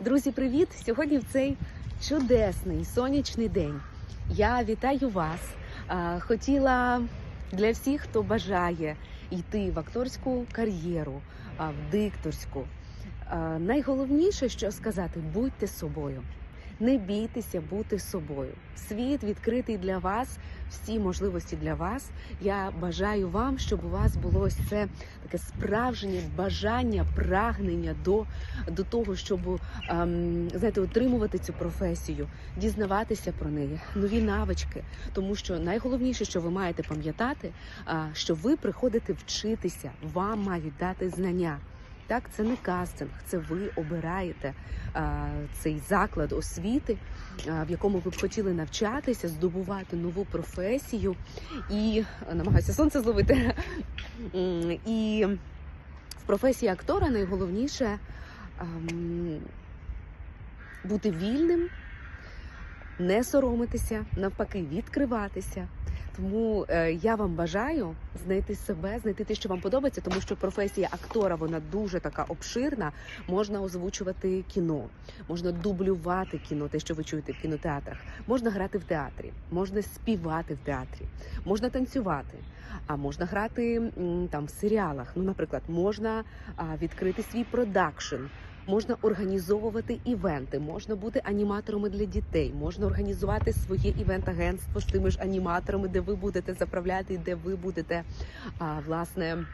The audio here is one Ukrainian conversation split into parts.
Друзі, привіт! Сьогодні в цей чудесний сонячний день. Я вітаю вас. Хотіла для всіх, хто бажає йти в акторську кар'єру, в дикторську. Найголовніше, що сказати, будьте собою. Не бійтеся бути собою. Світ відкритий для вас, всі можливості для вас. Я бажаю вам, щоб у вас було ось це таке справжнє бажання, прагнення до, до того, щоб ем, знаєте, отримувати цю професію, дізнаватися про неї, нові навички. Тому що найголовніше, що ви маєте пам'ятати, що ви приходите вчитися, вам мають дати знання. Так, це не кастинг, це ви обираєте а, цей заклад освіти, а, в якому ви б хотіли навчатися, здобувати нову професію і намагаюся сонце зловити. І в професії актора найголовніше ам, бути вільним, не соромитися, навпаки, відкриватися. Тому е, я вам бажаю знайти себе, знайти те, що вам подобається, тому що професія актора вона дуже така обширна. Можна озвучувати кіно, можна дублювати кіно, те, що ви чуєте в кінотеатрах, можна грати в театрі, можна співати в театрі, можна танцювати, а можна грати там в серіалах. Ну, наприклад, можна відкрити свій продакшн. Можна організовувати івенти, можна бути аніматорами для дітей, можна організувати своє івент-агентство з тими ж аніматорами, де ви будете заправляти, де ви будете а, власне.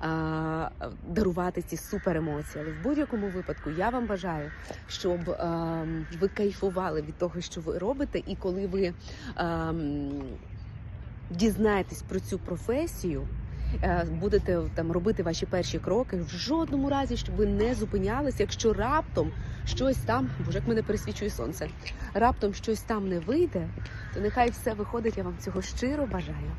а, Дарувати ці супер емоції, але в будь-якому випадку я вам бажаю, щоб ем, ви кайфували від того, що ви робите, і коли ви ем, дізнаєтесь про цю професію, будете там робити ваші перші кроки, в жодному разі, щоб ви не зупинялися, якщо раптом щось там, боже, як мене пересвічує сонце, раптом щось там не вийде, то нехай все виходить. Я вам цього щиро бажаю.